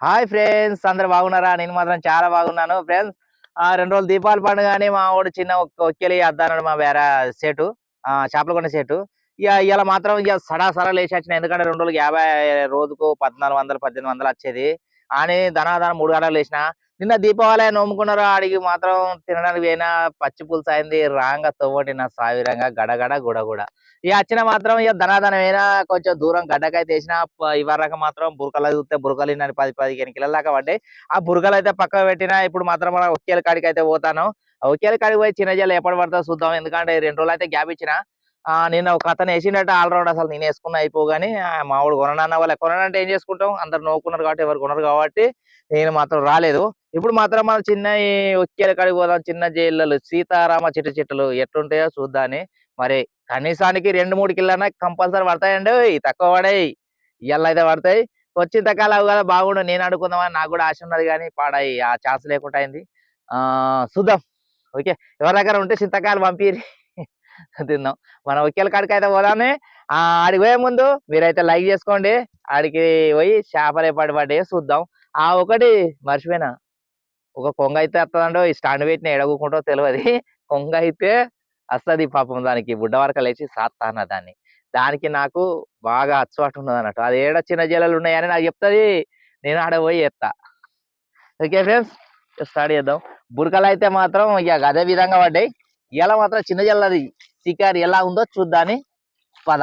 Hi friends అందరు బాగున్నారా? నేను మాత్రం చాలా బాగున్నాను. ఫ్రెండ్స్ ఆ రెండు రోజులు దీపావళి పండుగ అని మా వాడు చిన్న ఒక్కెలి అద్దానడు మా వేరే సేటు ఆ చేపల కొండ సేటు. ఇక ఇలా మాత్రం ఇక సడా సడా లేచి వచ్చిన ఎందుకంటే రెండు రోజులు యాభై రోజుకు పద్నాలుగు వందలు పద్దెనిమిది వందలు వచ్చేది. అని ధనాధనం మూడు గంటలు లేచిన నిన్న దీపావళి నోముకున్నారు ఆడికి మాత్రం తినడానికి పోయినా పచ్చి పులుసు అయింది. రాంగ తవ్వటి నా సావిరంగా. గడగడ గుడగుడ ఇక వచ్చిన మాత్రం ఇక ధనాధనమైనా కొంచెం దూరం గడ్డకైతే వేసిన ఇవరక మాత్రం బురకలు చూస్తే బురకలు ఇన్ని పది పదిహేను కిలోల దాకా పడ్డాయి. ఆ బురకలు అయితే పక్కకు పెట్టినా ఇప్పుడు మాత్రం మన ఒకేల కాడికి అయితే పోతాను. ఆ ఒకేల కాడికి పోయి చిన్న జల్లు ఎప్పటి పడుతుందో చూద్దాం. ఎందుకంటే రెండు రోజులు అయితే గ్యాప్ ఇచ్చిన. నేను ఒక అతను వేసినట్టు ఆల్రౌండ్ అసలు నేను వేసుకున్నా అయిపోగాని ఆ మావాడు వాళ్ళ. కొనంటే ఏం చేసుకుంటాం? అందరు నవ్వుకున్నారు కాబట్టి ఎవరు కొనరు కాబట్టి నేను మాత్రం రాలేదు. ఇప్పుడు మాత్రం మన చిన్న ఈ కడిగి కాడికి పోదాం చిన్న జైళ్ళు సీతారామ చెట్టు చిట్టలు ఎట్లుంటాయో చూద్దాని మరి కనీసానికి రెండు మూడు కిలోన కంపల్సరీ పడతాయండి తక్కువ పడాయి. ఇవాళ అయితే పడతాయి. వచ్చిన తక్కువ కదా బాగుండు. నేను అనుకుందామని నాకు కూడా ఆశ ఉన్నది కానీ పాడాయి. ఆ ఛాన్స్ లేకుండా అయింది. ఆ చూద్దాం. ఓకే. ఎవరి దగ్గర ఉంటే చింతకాయలు పంపిరి తిందాం మనం ఒకేల కాడికి అయితే పోదామే ఆడికి పోయే ముందు మీరైతే లైక్ చేసుకోండి. ఆడికి పోయి చేపలు ఎప్పటి పడ్డాయి చూద్దాం. ఆ ఒకటి మర్చిపోయినా. ఒక కొంగ అయితే వస్తుందండో ఈ స్టాండ్ పెట్టిన ఎడగుకుంటో తెలియదు కొంగ అయితే వస్తది పాపం దానికి బుడ్డ వరక లేచి సాత్తాన దాన్ని. దానికి నాకు బాగా అచ్చువాటు ఉన్నది అన్నట్టు. అది ఏడ చిన్న జల్లలు ఉన్నాయని నాకు చెప్తుంది. నేను ఆడ పోయి ఎత్తా. ఓకే ఫ్రెండ్స్ స్టార్ట్ చేద్దాం. బురకలు అయితే మాత్రం ఇక అదే విధంగా పడ్డాయి. ఇలా మాత్రం చిన్న జల్లది షికారి ఎలా ఉందో చూద్దాని పద.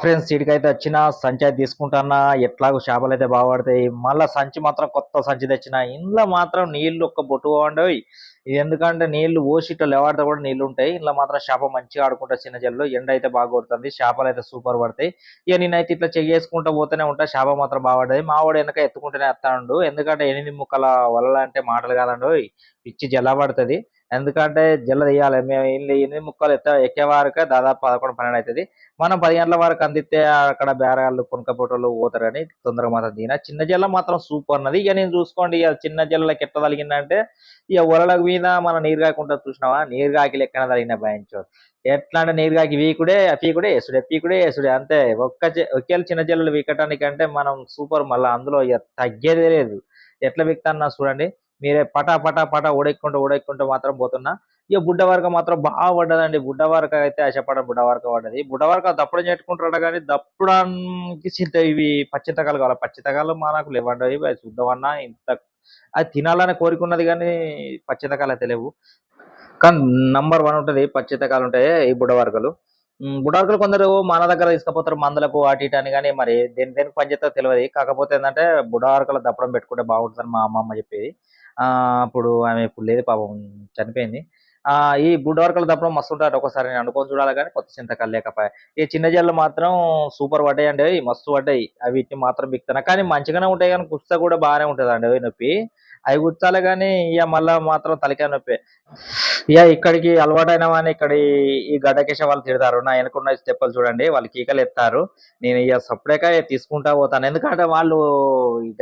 ఫ్రెండ్స్ ఇడికైతే వచ్చిన సంచి అయితే తీసుకుంటానా ఎట్లాగో చేపలు అయితే బాగా పడతాయి. మళ్ళా సంచి మాత్రం కొత్త సంచి తెచ్చిన. ఇంట్లో మాత్రం నీళ్ళు ఒక్క బొట్టు బాగుండవు ఇది ఎందుకంటే నీళ్ళు ఓసిట్లో లేవాడితే కూడా నీళ్ళు ఉంటాయి. ఇంట్లో మాత్రం చేప మంచిగా ఆడుకుంటా చిన్న జల్లు. ఎండ అయితే బాగా కొడుతుంది. చేపలు అయితే సూపర్ పడతాయి. ఇక నేనైతే ఇట్లా చెయ్యేసుకుంటూ పోతూనే ఉంటా. చేప మాత్రం బాగా మా వాడు వెనక ఎత్తుకుంటూనే ఎత్తాడు. ఎందుకంటే ఎనిమిది ముక్కల వల్ల అంటే మాటలు కాదండి పిచ్చి జల్ల పడుతుంది. ఎందుకంటే జల్ల తీయాలి మేము ఎనిమిది ముక్కలు ఎత్త ఎక్కే దాదాపు పదకొండు పన్నెండు అవుతుంది మనం పది గంటల వరకు అందిస్తే అక్కడ బేరగాళ్ళు కొనుకపోటోళ్ళు పోతారని తొందరగా మాత్రం దిగిన చిన్న జల్ల మాత్రం సూపర్ ఉన్నది ఇక నేను చూసుకోండి ఇక చిన్న జల్లకి ఎట్లా తలిగిందంటే ఇక ఒలల మీద మనం నీరు కాకుండా చూసినావా? నీరు కాకి లెక్కన తగిన భయించు ఎట్లా అంటే నీరు కాకి వీకుడే పీకుడే వేసుడే పీకుడే వేసుడే అంతే. ఒక్క చె- ఒకేళ్ళు చిన్న జల్లలు వీకటానికంటే మనం సూపర్. మళ్ళీ అందులో ఇక తగ్గేదే లేదు. ఎట్లా వీక్తాన్నా చూడండి. మీరే పటా పటా పటా ఉడెక్కుంటూ ఉడెక్కుంటూ మాత్రం పోతున్నా. ఇక బుడ్డ వరకు మాత్రం బాగా పడ్డదండి. బుడ్డ వరకు అయితే ఆశపడ బుడ్డ వరకు పడ్డది. బుడ్డ వరకు దప్పుడు చెట్టుకుంటాడు కానీ దప్పుడానికి చింత ఇవి పచ్చితకాలు కావాలి? పచ్చితకాలు మనకు లేవండి. ఇవి అవి చూద్దామన్నా ఇంత అది తినాలని కోరికున్నది కానీ పచ్చితకాలు అయితే లేవు. కానీ నంబర్ వన్ ఉంటది పచ్చితకాలు ఉంటాయి ఈ బుడ్డ వరకలు బుడ్డ వరకలు కొందరు మన దగ్గర తీసుకుపోతారు మందులకు అటు ఇటు అని కానీ మరి దేని దేనికి పనిచేస్తా తెలియదు. కాకపోతే ఏంటంటే బుడ్డ వరకలు దప్పడం పెట్టుకుంటే బాగుంటుందని మా అమ్మమ్మ చెప్పేది. అప్పుడు ఆమె ఇప్పుడు లేదు పాపం చనిపోయింది. ఆ ఈ బుడ్డ వరకలు దప్పడం మస్తు ఉంటాడు ఒకసారి నేను అనుకొని చూడాలి కానీ కొత్త చింతకాలు లేకపోయా. ఈ చిన్న జల్లు మాత్రం సూపర్ పడ్డాయి అండి అవి మస్తు పడ్డాయి. అవి వీటిని మాత్రం బిక్తాను. కానీ మంచిగానే ఉంటాయి కానీ కుస్తా కూడా బాగానే ఉంటది అండి అవి నొప్పి. అవి గుచ్చాలి కానీ ఇక మళ్ళా మాత్రం తలకాయ నొప్పి. ఇక ఇక్కడికి అలవాటైన వాడిని ఇక్కడ ఈ- గడ్డకేశ వాళ్ళు తిడతారు. నా వెనుకున్న స్టెప్పులు చూడండి వాళ్ళు కీకలు ఎత్తారు. నేను ఇక సపరేట్గా తీసుకుంటా పోతాను. ఎందుకంటే వాళ్ళు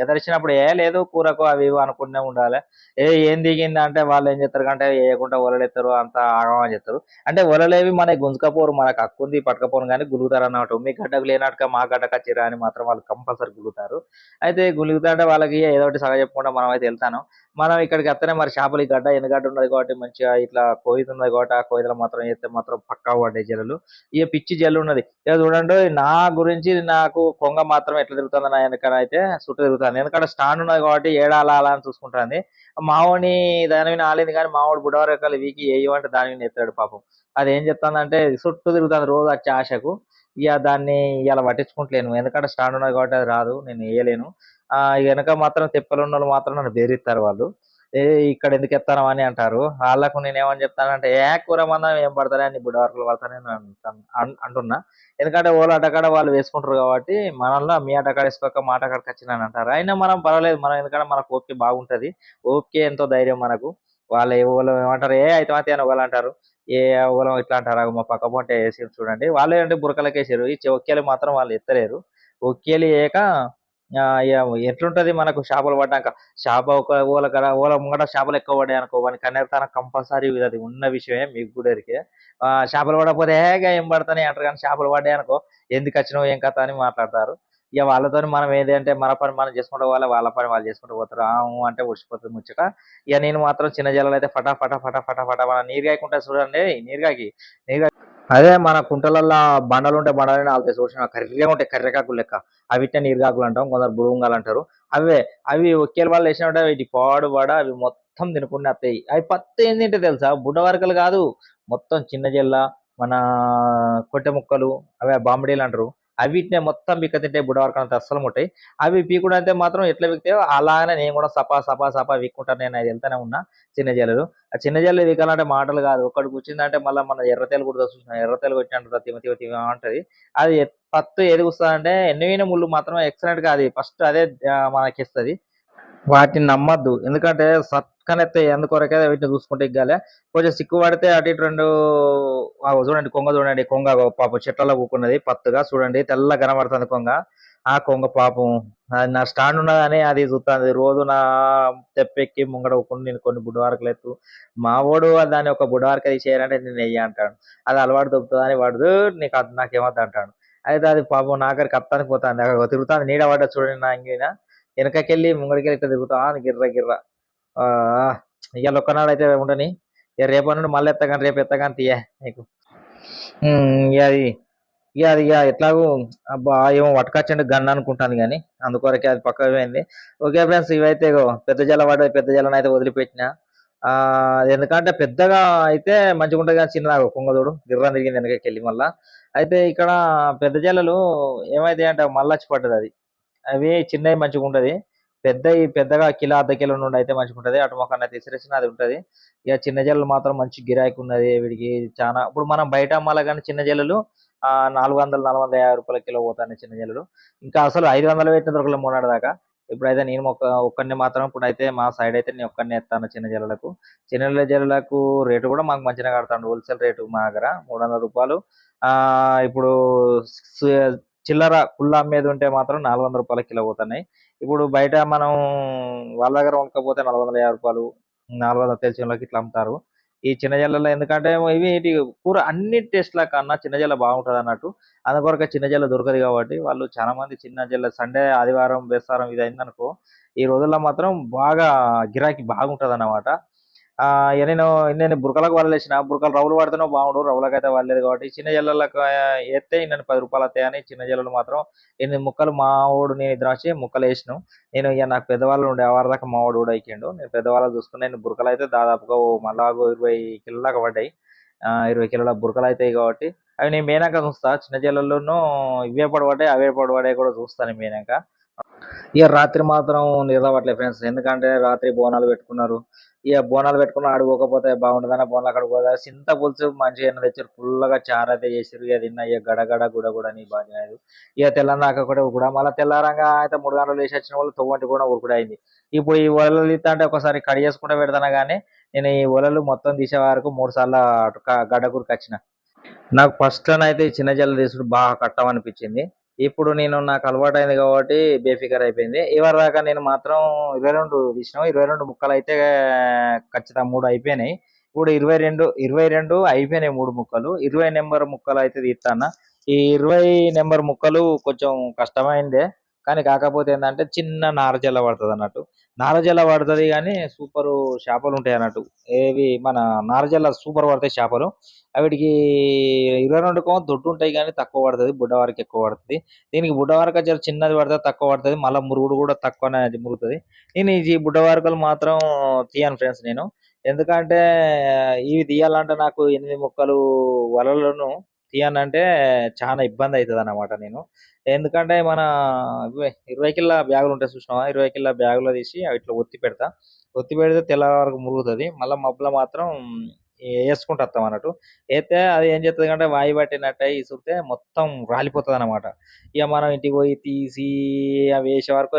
గదరిచినప్పుడు ఏ లేదు కూరకు అవి ఇవి అనుకుంటూనే ఉండాలి. ఏ ఏం దిగింది అంటే వాళ్ళు ఏం చేస్తారు? అంటే వేయకుండా వలలెత్తారు అంత ఆగమని చెప్తారు. అంటే వలలేవి మనకి గుంజుకపోరు మనకు అక్కుంది పట్టకపోరు కానీ గులుగుతారు అన్నమాట మీ గడ్డకు లేనట్టుగా మా గడ్డకు వచ్చిరా అని మాత్రం వాళ్ళు కంపల్సరీ గులుగుతారు. అయితే గులుగుతుంటే వాళ్ళకి ఏదో ఒకటి సగ చెప్పకుండా మనం అయితే వెళ్తాను. మనం ఇక్కడికి వస్తేనే మరి చేపలు గడ్డ ఎనగడ్డ ఉన్నది కాబట్టి మంచిగా ఇట్లా కోయిత ఉన్నది కాబట్టి ఆ కోయితలు మాత్రం చేస్తే మాత్రం పక్కా పడ్డాయి జల్లులు. ఇక పిచ్చి జల్లు ఉన్నది. ఇక చూడండి నా గురించి నాకు కొంగ మాత్రం ఎట్లా తిరుగుతుంది నా వెనకన అయితే చుట్టూ తిరుగుతుంది. ఎందుకంటే స్టాండ్ ఉన్నది కాబట్టి ఏడాలా అలా అని చూసుకుంటుంది. మావోని దాని మీద ఆలేదు కానీ మావాడు బుడవరకాలు వీకి వేయమంటే దాని మీద ఎత్తాడు పాపం. అది ఏం చెప్తుందంటే చుట్టూ తిరుగుతుంది రోజు వచ్చే ఆశకు ఇక దాన్ని ఇలా పట్టించుకుంటలేను. ఎందుకంటే స్టాండ్ ఉన్నది కాబట్టి అది రాదు. నేను వేయలేను. వెనక మాత్రం తెప్పలు ఉన్న వాళ్ళు మాత్రం నన్ను బెదిరిస్తారు వాళ్ళు. ఏ ఇక్కడ ఎందుకు ఎత్తాను అని అంటారు. వాళ్ళకు నేను ఏమని చెప్తానంటే ఏ కూర మందం ఏం పడతారే అని బుడవర్కులు పడతానే అంటున్నా. ఎందుకంటే ఓలా అటకాడ వాళ్ళు వేసుకుంటారు కాబట్టి మనల్ని మీ అటకాడ వేసుకోక మా అటకాడకి వచ్చిందని అంటారు. అయినా మనం పర్వాలేదు మనం ఎందుకంటే మనకు ఓపిక బాగుంటది. ఓపిక ఎంతో ధైర్యం మనకు. వాళ్ళు ఎవరు ఏమంటారు ఏ అయితే మాత్రం అని అంటారు. ఏ ఒకళ్ళు ఇట్లా అంటారు మా పక్క పొంటే వేసి చూడండి. వాళ్ళు ఏంటంటే బురకలకేసారు ఈ ఒక్కేలు మాత్రం వాళ్ళు ఎత్తలేరు. ఒక్కేలు వేయక ఎట్లుంటది మనకు చేపలు పడ్డాక చేప ఒక ఓల కడ ఓల ముంగట చేపలు ఎక్కువ పడ్డాయి అనుకో వాని కన్నెరతాన కంపల్సరీ అది ఉన్న విషయమే మీకు కూడా ఎరికే. ఆ చేపలు పడకపోతే ఏగా ఏం పడతానే అంటారు కానీ చేపలు పడ్డాయి అనుకో ఎందుకు వచ్చినావు ఏం కథ అని మాట్లాడతారు ఇక వాళ్ళతోని మనం ఏదంటే మన పని మనం చేసుకుంటూ పోవాలి వాళ్ళ పని వాళ్ళు చేసుకుంటూ పోతారు ఆ అంటే ఉడిచిపోతుంది ముచ్చట ఇక నేను మాత్రం చిన్న జల్లలు అయితే ఫటా ఫటా ఫటా ఫటా ఫటా మన నీరుగాయకుంటే చూడండి నీరుగాకి నీరుగా అదే మన కుంటలల్లో బండలు ఉంటే బండలని వాళ్ళతో చూసిన కర్రెగా ఉంటాయి కర్రెకాకులు లెక్క. అవిటే నీరుగాకులు అంటాం కొందరు బుడుంగాలు అంటారు. అవే అవి ఒకేల వాళ్ళు వేసినట్టే వీటి పాడు పడ అవి మొత్తం తినకుండా వస్తాయి. అవి పత్తి ఏంటి తింటే తెలుసా? బుడ్డ వరకలు కాదు. మొత్తం చిన్న జల్ల మన కొట్టె ముక్కలు అవే బాంబడీలు అంటారు. అవిటినే మొత్తం బిక్క తింటే బుడవరకు అంత అస్సలు ఉంటాయి అవి పీకుడు మాత్రం ఎట్లా విక్తాయో అలానే నేను కూడా సపా సపా సపా విక్కుంటాను నేను అది వెళ్తానే ఉన్నా చిన్న జల్లలు ఆ చిన్న జల్లలు వికాలంటే మాటలు కాదు. ఒకటి కూర్చుందంటే మళ్ళీ మన ఎర్రతేలు కూడా చూసిన ఎర్రతేలు కొట్టినట్టు తిమ తిమ తిమ ఉంటుంది అది పత్తు ఏది వస్తుందంటే ఎన్నివైన ముళ్ళు మాత్రం ఎక్సలెంట్గా అది ఫస్ట్ అదే మనకిస్తుంది మనకి ఇస్తుంది. వాటిని నమ్మద్దు. ఎందుకంటే సత్కనెత్తే ఎందుకొరకే వీటిని చూసుకుంటే ఇగ్గాలే. కొంచెం సిక్కు పడితే అటు ఇటు రెండు చూడండి కొంగ చూడండి. కొంగ పాపం చెట్లలో కూకున్నది పత్తుగా చూడండి. తెల్ల కనబడుతుంది కొంగ. ఆ కొంగ పాపం. అది నా స్టాండ్ ఉన్నదని అది చూస్తుంది రోజు నా తెప్పెక్కి ముంగడ కొన్ని నేను కొన్ని బుడ్డవారకులు ఎత్తు. మా వాడు దాన్ని ఒక బుడ్డవారక తీసేయాలంటే నేను వెయ్యి అంటాడు. అది అలవాటు దొబ్బుతుంది అని వాడు నీకు అది నాకేమద్దు అంటాడు. అయితే అది పాపం నాకరికి అత్తానికి పోతుంది. అక్కడ తిరుగుతుంది. నీడ పడ్డ చూడండి నా ఇంకైనా వెనకకెళ్ళి ముంగడికి ఇట్లా అని గిర్ర గిర్ర. ఇవాళ ఒక్కనాడు అయితే ఉండని. ఇక రేపటి నుండి మళ్ళీ ఎత్తగాని రేపు ఎత్తగాని తీయ నీకు. ఇక అది ఇక అది ఇక ఎట్లాగో అబ్బా ఏమో వటకచ్చండి గన్ అనుకుంటాను కానీ అందుకొరకే అది పక్క పోయింది. ఓకే ఫ్రెండ్స్ ఇవైతే పెద్ద జల పడ్డది పెద్ద జలను అయితే వదిలిపెట్టిన. ఎందుకంటే పెద్దగా అయితే మంచిగా ఉంటుంది కానీ చిన్నగా కుంగదోడు గిర్రం తిరిగింది వెనకకి వెళ్ళి మళ్ళా. అయితే ఇక్కడ పెద్ద జల్లలు ఏమైతే అంటే మళ్ళీ వచ్చి పడ్డది అది. అవి చిన్నవి మంచిగా ఉంటది. పెద్దవి పెద్దగా కిలో అర్ధ కిలో నుండి అయితే మంచిగా ఉంటది. అటు మొక్కన తీసిరేసిన అది ఉంటది. ఇక చిన్న జల్లలు మాత్రం మంచి గిరాకీ ఉన్నది వీడికి చాలా ఇప్పుడు మనం బయట అమ్మాలి కానీ చిన్న జల్లలు నాలుగు వందల నాలుగు వందల యాభై రూపాయల కిలో పోతాయి చిన్న జల్లలు. ఇంకా అసలు ఐదు వందలు పెట్టిన దొరకలే మూడు దాకా. ఇప్పుడైతే నేను ఒక ఒక్కడిని మాత్రం ఇప్పుడు అయితే మా సైడ్ అయితే నేను ఒక్కడిని ఎత్తాను చిన్న జల్లలకు. చిన్న జల్లలకు రేటు కూడా మాకు మంచిగా కడతాను హోల్సేల్ రేటు మా దగ్గర మూడు వందల రూపాయలు. ఇప్పుడు చిల్లర కుళ్ళ అమ్మేది ఉంటే మాత్రం నాలుగు వందల రూపాయల కిలో పోతున్నాయి. ఇప్పుడు బయట మనం వాళ్ళ దగ్గర కొనుక్కపోతే నాలుగు వందల యాభై రూపాయలు నాలుగు వందల తెలిసినలోకి ఇట్లా అమ్ముతారు. ఈ చిన్న జల్లలో ఎందుకంటే ఇవి కూర అన్ని టేస్ట్ల కన్నా చిన్న జల్ల బాగుంటది అన్నట్టు. అందుకొరకు చిన్న జల్ల దొరకదు కాబట్టి వాళ్ళు చాలా మంది చిన్న జల్ల సండే ఆదివారం బేస్తారం ఇది అయిందనుకో ఈ రోజుల్లో మాత్రం బాగా గిరాకీ బాగుంటుంది అన్నమాట నేను నేను బురకలకు వదిలేసిన బురకలు రవ్వులు పడితేనే బాగుండు రవ్వులకు అయితే వాళ్ళలేదు కాబట్టి చిన్న జల్లలకు వేస్తే నేను పది రూపాయలు వస్తాయని చిన్న జల్లలు మాత్రం ఎనిమిది ముక్కలు మా వాడు నేను ఇద్దరు వచ్చి ముక్కలు వేసినాం. నేను ఇక నాకు పెద్దవాళ్ళు ఉండే ఆవారు దాకా మా వాడు కూడా ఎక్కిండు. నేను పెద్దవాళ్ళు చూసుకుని నేను బురకలు అయితే దాదాపుగా ఓ మళ్ళా ఇరవై కిలోల దాకా పడ్డాయి. ఇరవై కిలోల బురకలు అవుతాయి కాబట్టి అవి నేను మేనాక చూస్తా. చిన్న జల్లలోనూ ఇవే పడబడ్డాయి అవే పడబడ్డాయి కూడా చూస్తాను మేనాక. ఇక రాత్రి మాత్రం నిద్రపట్లే ఫ్రెండ్స్. ఎందుకంటే రాత్రి బోనాలు పెట్టుకున్నారు. ఇక బోనాలు పెట్టుకున్న ఆడుకోకపోతే బాగుంటుందని బోనాలు అక్కడ పోతారు చింత పులుసు మంచిగా ఎన్న తెచ్చారు? ఫుల్గా చారు అయితే చేసారు ఇక తిన్న ఇక గడగడ గుడ కూడా నీ బాగా ఇక తెల్లందాక కూడా కూడా మళ్ళీ తెల్లారంగా అయితే మూడు గంటలు వేసి వచ్చిన వాళ్ళు తొవ్వంటి కూడా ఉరుకుడు అయింది ఇప్పుడు ఈ ఒలలు తీస్తా అంటే ఒకసారి కడి చేసుకుంటూ పెడతాను కానీ నేను ఈ ఒలలు మొత్తం తీసే వరకు మూడు సార్లు అటు క- గడ్డ గురికి వచ్చిన. నాకు ఫస్ట్ అయితే చిన్న జల్లు తీసుడు బాగా కట్టమనిపించింది. ఇప్పుడు నేను నాకు అలవాటు అయింది కాబట్టి బేఫికర్ అయిపోయింది. ఇవరి దాకా నేను మాత్రం ఇరవై రెండు తీసినాం. ఇరవై రెండు ముక్కలు అయితే ఖచ్చితంగా మూడు అయిపోయినాయి. ఇప్పుడు ఇరవై రెండు ఇరవై రెండు అయిపోయినాయి మూడు ముక్కలు. ఇరవై నెంబర్ ముక్కలు అయితే తీస్తాను ఈ ఇరవై నెంబర్ ముక్కలు కొంచెం కష్టమైందే. కానీ కాకపోతే ఏంటంటే చిన్న నారజల పడుతుంది అన్నట్టు. నారజల పడుతుంది కానీ సూపర్ చేపలు ఉంటాయి అన్నట్టు. ఏవి మన నారజల సూపర్ పడతాయి చేపలు. వాటికి ఇరవై రెండుకో దొడ్డు ఉంటాయి కానీ తక్కువ పడుతుంది బుడ్డ వరకు ఎక్కువ పడుతుంది. దీనికి బుడ్డ వరకు జర చిన్నది పడితే తక్కువ పడుతుంది మళ్ళీ మురుగుడు కూడా తక్కువనే మురుగుతుంది. నేను ఈ బుడ్డ వరకలు మాత్రం తీయను ఫ్రెండ్స్ నేను. ఎందుకంటే ఇవి తీయాలంటే నాకు ఎనిమిది ముక్కలు వలలను తీయనంటే చాలా ఇబ్బంది అవుతుంది అన్నమాట నేను. ఎందుకంటే మన ఇవే ఇరవై కిలో బ్యాగులు ఉంటాయి చూసినావా? ఇరవై కిలో బ్యాగులో తీసి అవి ఇట్లా ఒత్తి పెడతా. ఒత్తి పెడితే తెల్లవారు వరకు మురుగుతుంది. మళ్ళీ మబ్బులో మాత్రం వేసుకుంటూ వస్తాం అన్నట్టు. అయితే అది ఏం చేస్తుంది అంటే వాయి పట్టినట్టు ఇసురితే మొత్తం రాలిపోతుంది అనమాట ఇక మనం ఇంటికి పోయి తీసి అవి వేసే వరకు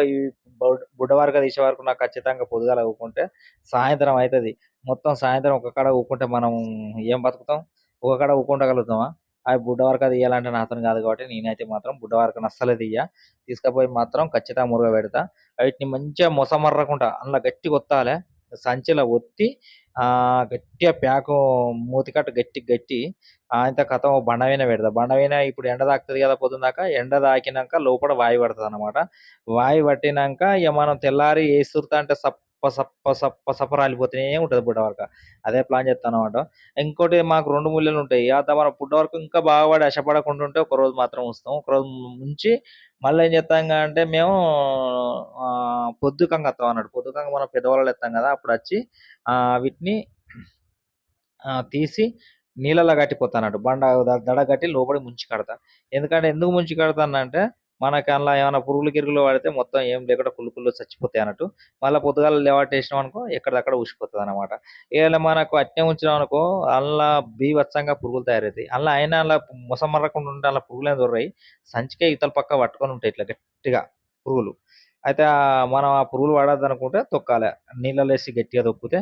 బుడ్డ వరకు తీసే వరకు నాకు ఖచ్చితంగా పొద్దుగాల ఊకుంటే సాయంత్రం అవుతుంది మొత్తం సాయంత్రం ఒక కాడ ఊకుంటే మనం ఏం బతుకుతాం? ఒక కాడ ఊకుంటగలుగుతామా అవి బుడ్డ వరకు అది ఇవ్వాలంటే నాతో కాదు కాబట్టి నేనైతే మాత్రం బుడ్డ వరకు అస్సలే తీయ తీసుకుపోయి మాత్రం ఖచ్చితంగా మురుగ పెడతా వీటిని మంచిగా మొసమర్రకుండా అందులో గట్టి కొత్తాలే సంచిలో ఒత్తి ఆ గట్టిగా ప్యాకు మూతికట్టు గట్టి గట్టి ఆయింత కథం బండవైన పెడతా. బండవైన ఇప్పుడు ఎండ తాకుతుంది కదా పొద్దుందాక. ఎండ తాకినాక లోపల వాయి అనమాట వాయి పట్టినాక ఇక మనం తెల్లారి వేసురుతా అంటే సప్ సప్ప సప్ప సప్ప సప్ప రాలిపోతూనే ఉంటుంది బుడ్డ వరకు అదే ప్లాన్ చేత్తన్నమాట. ఇంకోటి మాకు రెండు 2 ఉంటాయి ఆ మనం బుడ్డ వరకు ఇంకా బాగా పడి ఆశపడకుండా ఉంటే ఒకరోజు మాత్రం ఉంచుతాం. ఒకరోజు ముంచి మళ్ళీ ఏం చేస్తాం అంటే మేము పొద్దుకంగా వస్తాం అన్నట్టు. పొద్దుకంగా మనం పెద్దవాళ్ళు ఎత్తాం కదా! అప్పుడు వచ్చి వీటిని తీసి నీళ్ళలో కట్టిపోతానన్నట్టు. బండ దడ కట్టి లోపలికి ముంచి కడతా. ఎందుకంటే ఎందుకు ముంచి కడతానంటే మనకు అందులో ఏమైనా పురుగులు, గిరుగులు పడితే మొత్తం ఏం లేకుండా కుళ్ళు కుళ్ళు చచ్చిపోతాయి అన్నట్టు. మళ్ళీ పొద్దుగాల లేవటేసినామనుకో ఊసిపోతుంది అనమాట ఇగ మనకు అట్నే ఉంచినామనుకో అందుల బీభత్సంగా పురుగులు తయారైతాయి. అందులో అయినా అలా మొసం ఉంటే అలా పురుగులే దొరకాయి సంచికే ఇతల పక్క పట్టుకొని ఉంటాయి ఇట్లా గట్టిగా పురుగులు. అయితే మనం ఆ పురుగులు వాడద్దనుకుంటే తొక్కాలి నీళ్ళలో వేసి గట్టిగా తొక్కితే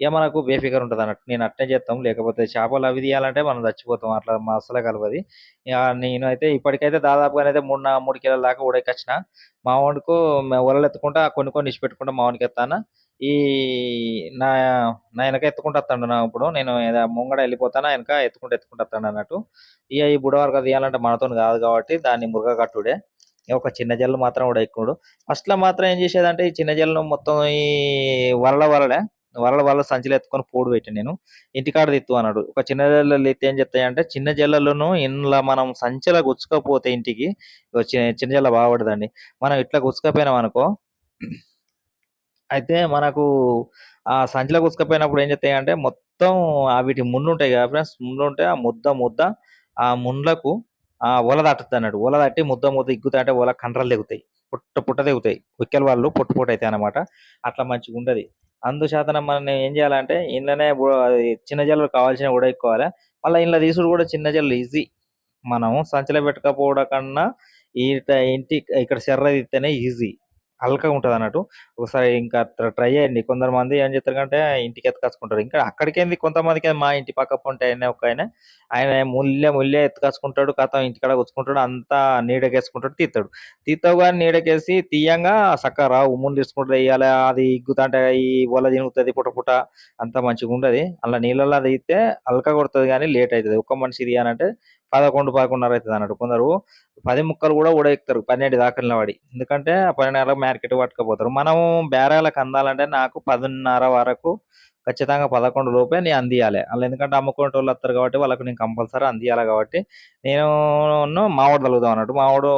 ఇక మనకు బేఫికర్ అన్నట్టు నేను అట్నే చేస్తాం లేకపోతే చేపలు అవి తీయాలంటే మనం చచ్చిపోతాం. అట్లా మా అసలు కలవది. నేను అయితే ఇప్పటికైతే దాదాపుగానైతే మూడు నా మూడు కిలోల దాకా ఉడకచ్చిన. మా వోడుకు వలలెత్తుకుంటా కొన్ని కొన్ని ఇడిచిపెట్టుకుంటా మా వోనికి ఎత్తాను ఈ నా నా వెనక ఎత్తుకుంటూ వస్తాడు నా ఇప్పుడు. నేను ముంగడ వెళ్ళిపోతాను వెనక ఎత్తుకుంటూ ఎత్తుకుంటూ అన్నట్టు ఇగ ఈ బుడవరకు తీయాలంటే మనతోని కాదు కాబట్టి దాన్ని మురుగ కట్టుడే. ఒక చిన్న జల్లు మాత్రం కూడా ఎక్కువడు ఫస్ట్‌లో మాత్రం ఏం చేసేదంటే ఈ చిన్న జల్లు మొత్తం ఈ వరల వరలే వరల వల్ల సంచిలో ఎత్తుకొని పోడు పెట్టి నేను. ఇంటికాడ తిత్తు అన్నాడు. ఒక చిన్న జల్లలు తీత్తే ఏం చేత్తాయంటే చిన్న జల్లలను ఇండ్ల మనం సంచిలో గుచ్చుకపోతే ఇంటికి చిన్న జల్ల బాగుపడదండి మనం ఇట్లా గుచ్చుకపోయినామనుకో అయితే మనకు ఆ సంచిలో గుచ్చుకపోయినప్పుడు ఏం చెప్తాయంటే మొత్తం ఆహ్, వీటి మున్నుంటాయి కదా ఫ్రెండ్స్! మున్నుంటే ఆ ముద్ద ముద్ద ఆ ముండ్లకు ఆహ్, వల అన్నాడు వల తట్టి ముద్ద ముద్ద ఇగ్గుతాంటే ఒల కండ్రలు దిగుతాయి పుట్ట పుట్ట దిగుతాయి ఉక్కెల వాళ్ళు పొట్టు పొట్టు అనమాట అట్లా మంచిగా ఉండదు అందుచేతనే మనం ఏం చేయాలంటే ఇంట్లోనే చిన్న జల్లలు కావాల్సినవి ఉడెక్కోవాలే. మళ్ళీ ఇంట్లో తీసుడు కూడా చిన్న జల్లు ఈజీ. మనం సంచిలో పెట్టుకపోవడం కన్నా ఈట ఇంటి ఇక్కడ సెర్ర తీస్తేనే ఈజీ. అల్కగా ఉంటుంది అన్నట్టు ఒకసారి ఇంకా ట్రై చేయండి. కొందరు మంది ఏం అంటే ఇంటికి ఎత్తుకాచుకుంటారు ఇంకా అక్కడికేంది కొంతమందికి మా ఇంటి పక్క పొంటి ఆయన ఒక ఆయన ముల్లె ముల్లె ఎత్తుకాచుకుంటాడు కథ ఇంటికాడ వచ్చుకుంటాడు అంతా నీడకేసుకుంటాడు తీస్తాడు తీత్తవు కానీ నీడకేసి తీయంగా చక్కగా రావు. ముళ్ళు ఇరుసుకుంటూ ఎయ్యాలే. అది ఇగ్గుతాంటే ఈ వల తినుగుతుంది పుట పుట అంతా మంచిగుండది. అలా నీళ్ళల్లో తీత్తే అల్క కొడుతుంది కానీ లేట్ అవుతుంది ఒక్క మనిషి తీయాలంటే పదకొండు పదకొండున్నర అవుతుంది అన్నట్టు కొందరు పది ముక్కలు కూడా ఉడెక్కుతారు 12 దాకా పడి ఎందుకంటే 12:30కి మార్కెట్ పట్టుకపోతారు. మనం బేరాలకు అందాలంటే నాకు పదిన్నర వరకు ఖచ్చితంగా 11 లోపే నేను అందియాలి వాళ్ళు ఎందుకంటే అమ్ముకునే వాళ్ళు వస్తారు కాబట్టి వాళ్ళకి నేను కంపల్సరీ అందియాలి కాబట్టి నేను మావాడు తలుగుతాం అన్నట్టు. మావాడు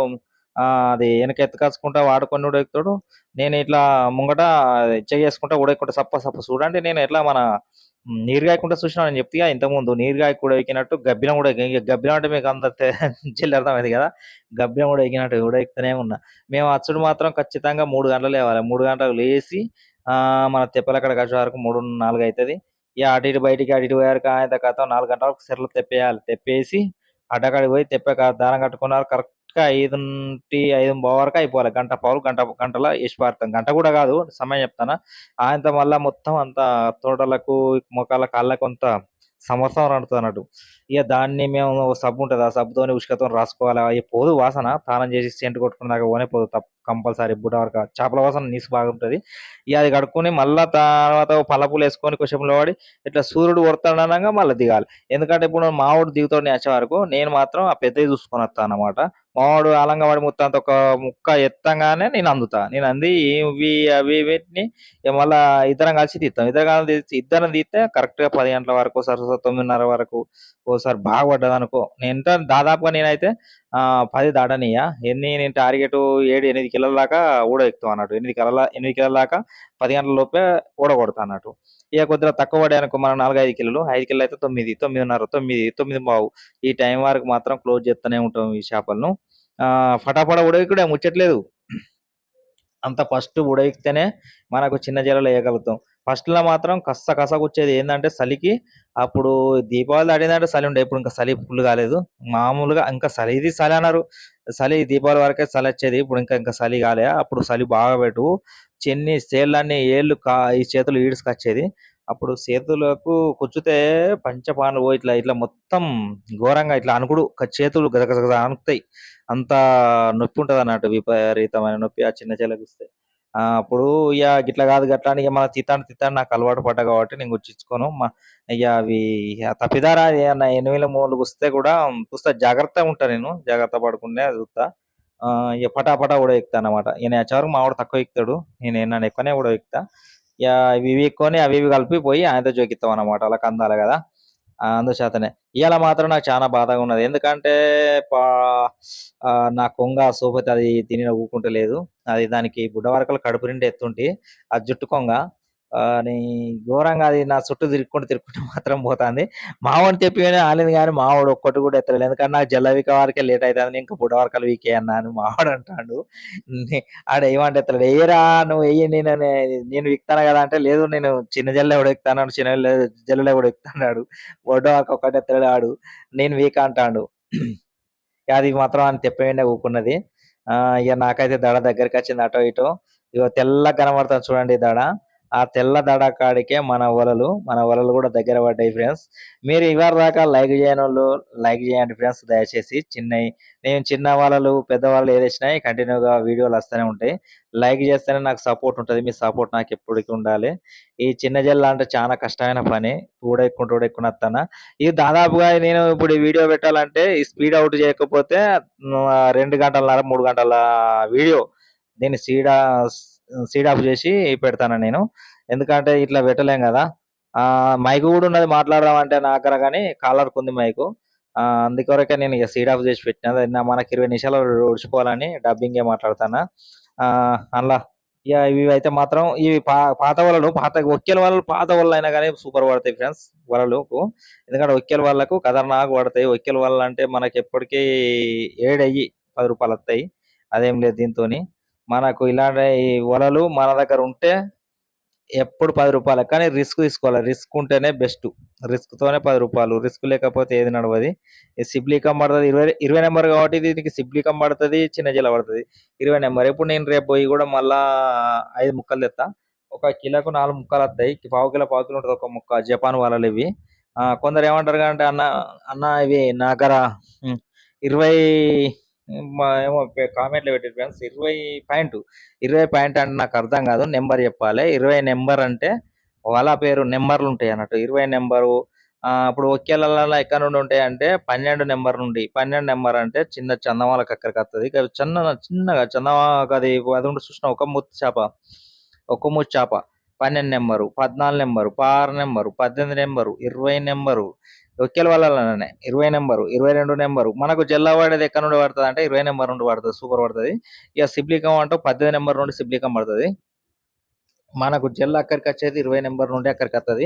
అది వెనక ఎత్తుకాచుకుంటా వాడు కొన్ని ఉడెక్కుతాడు. నేను ఇట్లా ముంగట చెయ్యేసుకుంటా ఉడెక్కుంటా సప్ప సప్ప చూడండి నేను ఎట్లా మన నీరుగాయకుంట చూసినా నేను చెప్తే ఇంతకుముందు నీరుగాకి కూడా ఎక్కినట్టు గబ్బిలం కూడా ఇగ గబ్బిలం అంటే మీకు అంత చెల్లి జల్ది అర్థమైంది కదా! గబ్బిలం కూడా ఎక్కుతూనే ఉన్నా. మేము అచ్చుడు మాత్రం ఖచ్చితంగా మూడు గంటలు లేవాలి మూడు గంటలకు లేచి మన తెప్పల కాడికి వచ్చే వరకు మూడు నాలుగు అవుతుంది ఇక అటు ఇటు బయటికి అటు ఇటు పోయారు ఆయంత ఖతం 4 గంటల వరకు తెప్పేయాలి. తెప్పేసి అడ్డకాడికి పోయి తెప్ప దారం కట్టుకున్నారు కరెక్ట్ కరెక్ట్‌గా 5:00, 5:15 వరకు అయిపోవాలి. గంట పావులు గంట గంటలో ఏసి పారుతాం. గంట కూడా కాదు సమయం చెప్తాను ఆయంత మళ్ళీ మొత్తం అంతా తోటలకు, మొఖాలకు, కాళ్ళకు అంత సంవత్సరం అంటుతదన్నట్టు. ఇక దాన్ని మేము సబ్బు ఉంటుంది ఆ సబ్బుతోని ఉష్కతో రాసుకోవాలి అవి పోదు వాసన. స్నానం చేసి సెంట్ కొట్టుకునేదాకా పోనే పోదు తప్ప కంపల్సరీ బుడ్డ వరకు చేపల వాసన నీసు బాగుంటుంది ఇక అది కడుక్కొని మళ్ళా తర్వాత పల్లపులు వేసుకొని కొంచెంలో పడి ఇట్లా సూర్యుడు వరతాడు అనగా మళ్ళీ దిగాలి. ఎందుకంటే ఇప్పుడు మావోడు దిగుతాడు నేను వచ్చే వరకు. నేను మాత్రం ఆ పెద్దవి చూసుకొని వస్తాను అన్నమాట. మావోడు అలంగవాడి పడి ముత్తంత ఒక ముక్క ఎత్తంగానే నేను అందుతా. నేను అంది ఇవి అవి వీటిని మళ్ళీ మళ్ళా ఇద్దరం కలిసి తీస్తాం ఇద్దరం కలిసి తీసి ఇద్దరం తీస్తే కరెక్ట్‌గా పది గంటల వరకు ఒకసారి తొమ్మిదిన్నర వరకు ఓసారి బాగా పడ్డదనుకో ఎంత దాదాపుగా నేనైతే పది 10 ఎన్ని నేను టార్గెట్ 7, 8 కిలోల దాకా ఊడెక్కుతాం అన్నట్టు. ఎనిమిది కిలోల ఎనిమిది కిలోల దాకా పది గంటల లోపే ఊడగొడతా అన్నట్టు. ఇక కొద్దిగా తక్కువ పడ్డాయనుకో మనం 4, 5 కిలోలు ఐదు కిలోలు అయితే 9, 9:30, 9, 9:15 ఈ టైం వరకు మాత్రం క్లోజ్ చేస్తూనే ఉంటాం ఈ చేపలను. ఫటాఫట ఉడవికుడే ముచ్చట్లేదు. అంత ఫస్ట్ ఉడెక్కితేనే మనకు చిన్న జల్లలు వేయగలుగుతాం ఫస్ట్‌లో మాత్రం కస్స కస్స గుచ్చేది ఏంటంటే చలికి అప్పుడు దీపావళి దాటిందంటే చలి ఉండే. ఇప్పుడు ఇంకా చలి ఫుల్ కాలేదు. మామూలుగా ఇంకా చలి ఇది చలి అన్నారు చలి దీపావళి వరకే చలి వచ్చేది ఇప్పుడు ఇంకా ఇంకా చలి కాలే. అప్పుడు చలి బాగా పెట్టు చెన్ని చేళ్ళన్నీ ఏళ్ళు కా ఈ చేతులు ఈడ్చుకొచ్చేది అప్పుడు చేతులకు కుచ్చితే పంచపానలు పోయి ఇట్లా ఇట్లా మొత్తం ఘోరంగా ఇట్లా అనుకుడు చేతులు గజ అనుకుతాయి. అంత నొప్పి ఉంటదన్నట్టు. విపరీతమైన నొప్పి ఆ చిన్న చేలకు గుస్తే. అప్పుడు ఇక గిట్లా కాదు గట్లా అని ఇక మన తిత్తాను తిత్తాను నాకు అలవాటు పడ్డా కాబట్టి నేను గుర్తించుకోను మా ఇగ అవి తప్పిదారా నా ఎనిమిది మూలు వస్తే కూడా చూస్తే జాగ్రత్తగా ఉంటా నేను. జాగ్రత్త పడకుండా చూస్తా ఇక పటాపటా కూడా పటా అనమాట అన్నమాట. ఇగ నేచవరకు మావోడు తక్కువ ఎక్కుతాడు. నేను నన్ను ఎక్కువనే కూడా ఎక్కుతా ఇక ఇవి ఎక్కువని అవి ఇవి కలిపి పోయి ఆయనతో జోకిస్తాం అన్నమాట. అలా కందాలి కదా ఆ! అందుచేతనే. ఇవాళ మాత్రం నాకు చాలా బాధగా ఉన్నది. ఎందుకంటే పా నా కొంగ సోపతి అది తిని ఊకుంటలేదు. అది దానికి బుడ్డవరకలు కడుపు నిండా ఎత్తుంటే ఆ జుట్టు కొంగ. నీ ఘోరంగా అది నా చుట్టూ తిరుక్కుంటూ, తిరుక్కుంటూ మాత్రం పోతుంది మావోడిని చెప్పి ఆలేదు కానీ మావాడు ఒక్కటి కూడా ఎత్తలేదు. ఎందుకంటే నాకు జల్ల వీకే వరకే లేట్ అవుతుంది ఇంకా బుడ్డవరకలు వరకలు అన్నా అని మావాడు అంటాడు ఆడ ఏమంటే ఎత్తలేదు ఎత్తలేడు. నువ్వు ఎయ్యి నేను నేను విక్తాను కదా అంటే లేదు నేను చిన్న జల్లె కూడా ఎక్కుతాను చిన్న జల్లే కూడా ఎక్కుతాడు బొడ్డ బుడ్డవరక ఒక్కటి ఎత్తలేడు ఆడు. నేను వీక అంటాడు అది మాత్రం అని తెప్పేయండే ఊకున్నది. ఇక ఇగ నాకైతే దడ దగ్గరికి వచ్చింది అటో ఇటో. ఇక తెల్ల కనబడుతుంది చూడండి దడ. ఆ తెల్ల దడ కాడికే మన వలలు. మన వలలు కూడా దగ్గర పడ్డాయి ఫ్రెండ్స్. మీరు ఇవరిదాకా లైక్ చేయనోళ్ళు లైక్ చేయండి ఫ్రెండ్స్ దయచేసి. చిన్నవి నేను చిన్న వలలు, పెద్ద వలలు ఏదేసినా కంటిన్యూ‌గా వీడియోలు వస్తూనే ఉంటాయి. లైక్ చేస్తేనే నాకు సపోర్ట్ ఉంటుంది మీ సపోర్ట్ నాకు ఎప్పటికి ఉండాలి. ఈ చిన్న జల్ల అంటే చాలా కష్టమైన పని. ఊడెక్కుంటూ ఊడెక్కుంటూ ఇది దాదాపుగా నేను ఇప్పుడు వీడియో పెట్టాలంటే ఈ స్పీడ్ అవుట్ చేయకపోతే రెండు గంటలన్నర, మూడు గంటల వీడియో. దీన్ని స్పీడ్ సీడ్ ఆఫ్ చేసి పెడతాను నేను. ఎందుకంటే ఇట్లా పెట్టలేం కదా మైకు కూడా ఉన్నది మాట్లాడదాం అంటే నా దగ్గర కాలర్ కాలర్‌కుంది మైకు. అందుకొరకే నేను ఇక సీడ్ ఆఫ్ చేసి పెట్టినా. నా మనకి 20 నిమిషాలు ఓడిచిపోవాలని డబ్బింగే మాట్లాడతాను అలా ఇక ఇవి అయితే మాత్రం ఇవి పా పాత వలలు పాత ఒక్కెల వాళ్ళు పాత వాళ్ళు అయినా కానీ సూపర్ పడతాయి ఫ్రెండ్స్ వలలుకు. ఎందుకంటే ఒక్కెల వాళ్ళకు ఖతర్నాక్ పడతాయి. ఒక్కేల వలలు అంటే మనకి ఎప్పటికీ ఏడయ్యి పది రూపాయలు వస్తాయి అదేం లేదు దీంతోని. మనకు ఇలాంటి వలలు మన దగ్గర ఉంటే ఎప్పుడు పది రూపాయలు కానీ రిస్క్ తీసుకోవాలి. రిస్క్ ఉంటేనే బెస్ట్. రిస్క్‌తోనే పది రూపాయలు రిస్క్ లేకపోతే ఏది నడవది. ఈ సిబ్లీకం పడతది. 20, 20 నంబర్ కాబట్టి దీనికి సిబ్లీకం పడుతుంది చిన్న జల్ల పడతది. 20 నంబర్. ఇప్పుడు నేను రేపు పోయి కూడా మళ్ళా ఐదు ముక్కలు తెస్తా ఒక కిలోకు నాలుగు ముక్కలు వస్తాయి పావు కిలో, పావు కిలో ఒక ముక్క. జపాన్ వాళ్ళలు ఇవి కొందరు ఏమంటారు అంటే అన్న అన్న ఇవి నా దగ్గర ఇరవై మా ఏమో కామెంట్‌లో పెట్టిర్రు ఫ్రెండ్స్. 20 పాయింట్ 20 పాయింట్ అంటే నాకు అర్థం కాదు. నెంబర్ చెప్పాలి. ఇరవై నెంబర్ అంటే వాళ్ళ పేరు నెంబర్లు ఉంటాయి అన్నట్టు. 20 నంబరు ఆహ్, ఇప్పుడు ఒక్కెలలలో ఎక్కడి నుండి ఉంటాయంటే పన్నెండు నెంబర్ నుండి. పన్నెండు నెంబర్ అంటే చిన్న చందమామలకి అక్కడికత్తది. గవి చిన్న చిన్నగా చందమామకు అది అది ఉంటది ఒక ముత్తు చేప. ఒక ముత్తు చేప. 12 number, 14 number, 16 number, 18 number, 20 number ఒక్కేల వలలనే ఇరవై నెంబరు ఇరవై రెండు నెంబరు. మనకు జిల్లా వాడేది ఎక్కడ నుండి పడుతుంది అంటే ఇరవై నెంబర్ నుండి పడుతుంది సూపర్ పడుతుంది ఇక సిబ్లికం అంటూ పద్దెనిమిది నెంబర్ నుండి సిబ్లికం పడుతుంది. మనకు జిల్లా అక్కడికి వచ్చేది ఇరవై నెంబర్ నుండి అక్కడికి వస్తుంది.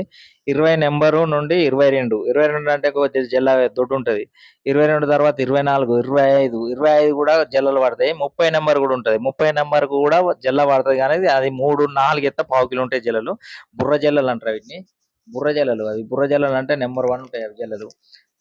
ఇరవై నెంబరు నుండి ఇరవై రెండు. ఇరవై రెండు అంటే జిల్లా దొడ్డు ఉంటుంది. ఇరవై రెండు తర్వాత ఇరవై నాలుగు ఇరవై ఐదు. ఇరవై ఐదు కూడా జిల్లాలు పడతాయి ముప్పై నెంబర్ కూడా ఉంటుంది. ముప్పై నెంబర్ కూడా జిల్లా పడుతుంది కానీ అది మూడు నాలుగు ఎత్త పావు కిలో ఉంటాయి జిల్లాలు. బుర్ర జిల్లాలు అంటారు వీటిని. బుర్ర జల్లలు అవి. బుర్ర జల్లలు అంటే నెంబర్ వన్ ఉంటాయి అవి జల్లలు.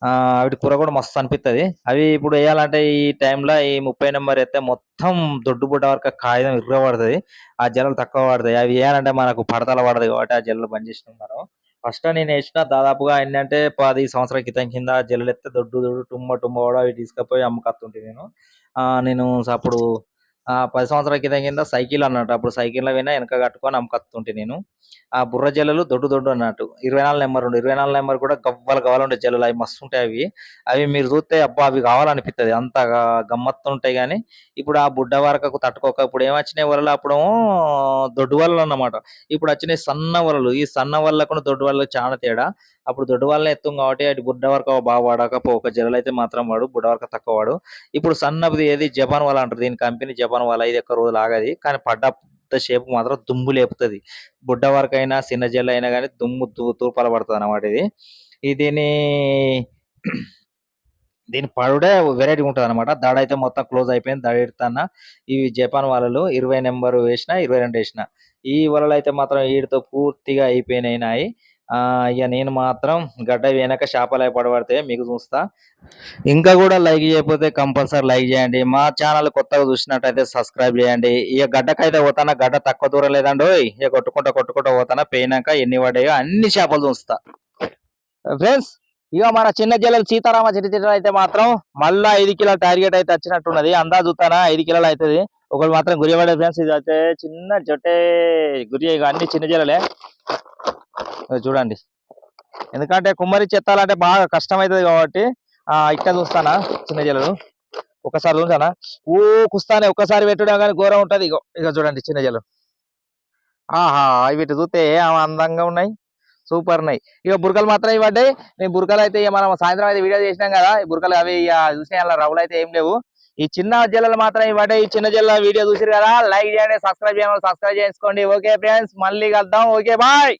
వాటి వీటి కూర కూడా మస్తు అనిపిస్తుంది అవి ఇప్పుడు వేయాలంటే ఈ టైంలో ఈ ముప్పై నెంబర్ అయితే మొత్తం దొడ్డు బుట్ట వరకు కాగితం ఇరుగ పడుతుంది ఆ జల్లలు తక్కువ పడతాయి. అవి వేయాలంటే మనకు పడతల పడదు కాబట్టి ఆ జల్లలు బంద్ చేసినాం మనం. ఫస్ట్ నేను వేసిన దాదాపుగా ఏంటంటే పది సంవత్సరాల క్రితం కింద జల్లలెత్తే దొడ్డు దొడ్డు టుమ్మ టుమ్మ కూడా అవి తీసుకపోయి అమ్మకత్తుంటే నేను. నేను అప్పుడు పది సంవత్సరాల క్రితం కింద సైకిల్ అన్నట్టు. అప్పుడు సైకిల్‌లో పోయినా వెనక కట్టుకొని అమ్మకత్తుంటే నేను. ఆ బుర్ర జల్లలు దొడ్డు దొడ్డు అన్నట్టు. ఇరవై నాలుగు నెంబర్ ఉండే. 24 నంబర్ కూడా గవ్వలు గవ్వలు ఉండే జల్లలు. అవి మస్తు ఉంటాయి అవి. అవి మీరు చూస్తే అబ్బా! అవి కావాలనిపిస్తుంది అంత గమ్మత్తుంటాయి కానీ ఇప్పుడు ఆ బుడ్డ వరకకు తట్టుకోక ఇప్పుడు ఏమొచ్చినాయి వలలు అప్పుడు దొడ్డు వలలు అన్నమాట. ఇప్పుడు వచ్చినాయి సన్న వలలు. ఈ సన్న వలలకు దొడ్డు వలలకు చానా తేడా. అప్పుడు దొడ్డు వలనే ఎత్తుం కాబట్టి అటు బుడ్డ వరకు బాగా వాడకపో ఒక జల్లలు అయితే మాత్రం వాడు బుడ్డ వరకు తక్కువ వాడు ఇప్పుడు సన్నది ఏది జపాన్ వల అంటారు. దీని కంపెనీ జపాన్ వల. ఇది ఒక్క రోజులు ఆగది. కానీ పడ్డ సేపు మాత్రం దుమ్ము లేపుతుంది. బుడ్డ వరకు అయినా చిన్న జల్ల అయినా కానీ దుమ్ము తూ తూర్పాల అనమాట ఇది. ఇది దీని దీని పడుడే వెరైటీగా అనమాట దడ అయితే మొత్తం క్లోజ్ అయిపోయింది. దడ ఎడుతున్న ఇవి జపాన్ వలలు ఇరవై నెంబర్ వేసిన, ఇరవై రెండు వేసిన. ఈ వలలు అయితే మాత్రం వీటితో పూర్తిగా అయిపోయినాయి ఇక ఇగ నేను మాత్రం గడ్డ వెనక చేపలవి పడబడితే మీకు చూస్తా. ఇంకా కూడా లైక్ చేయకపోతే కంపల్సరీ లైక్ చేయండి. మా ఛానల్ కొత్తగా చూసినట్టయితే సబ్స్క్రైబ్ చేయండి. ఇక గడ్డకైతే పోతానా గడ్డ తక్కువ దూరం లేదండోయ్. ఇగ కొట్టుకుంటా కొట్టుకుంటా పోతానా పోయినాక ఎన్ని పడ్డాయో అన్ని చేపలు చూస్తా. ఫ్రెండ్స్ ఇగ మన చిన్న జల్లలు సీతారామ చిట్టి అయితే మాత్రం మళ్ళా ఐదు కిలోల టార్గెట్ అయితే వచ్చినట్టున్నది. అందాజు చూస్తానా ఐదు కిలోలు అవుతుంది ఒకటి మాత్రం గురి పడే ఫ్రెండ్స్ ఇది అయితే చిన్న జొట్టే గురి అన్ని చిన్న జిల్లలే చూడండి. ఎందుకంటే కుమ్మరి చెత్తాలంటే బాగా కష్టం అవుతుంది కాబట్టి ఆ చూస్తానా చిన్న జల్లలు ఒకసారి చూసానా? ఓ కుస్తానే ఒకసారి పెట్టడం కానీ ఘోరం ఉంటది. ఇగో ఇక చూడండి చిన్న జల్లు ఆహా ఇవి చూస్తే అందంగా ఉన్నాయి. సూపర్ ఉన్నాయి. ఇక బురకలు మాత్రం ఇవ్వండి నేను బురకలు అయితే ఇక మనం సాయంత్రం అయితే వీడియో చేసినాం కదా ఈ బురకలు అవి ఇక అలా రవ్వులు అయితే ఏం లేవు. ఈ చిన్న జల్లలు మాత్రం ఇవ్వండి ఈ చిన్న జల్ల వీడియో చూసారు కదా లైక్ చేయండి సబ్స్క్రైబ్ చేయాలి సబ్స్క్రైబ్ చేసుకోండి. ఓకే ఫ్రెండ్స్ మళ్ళీ కలుద్దాం. Okay bye!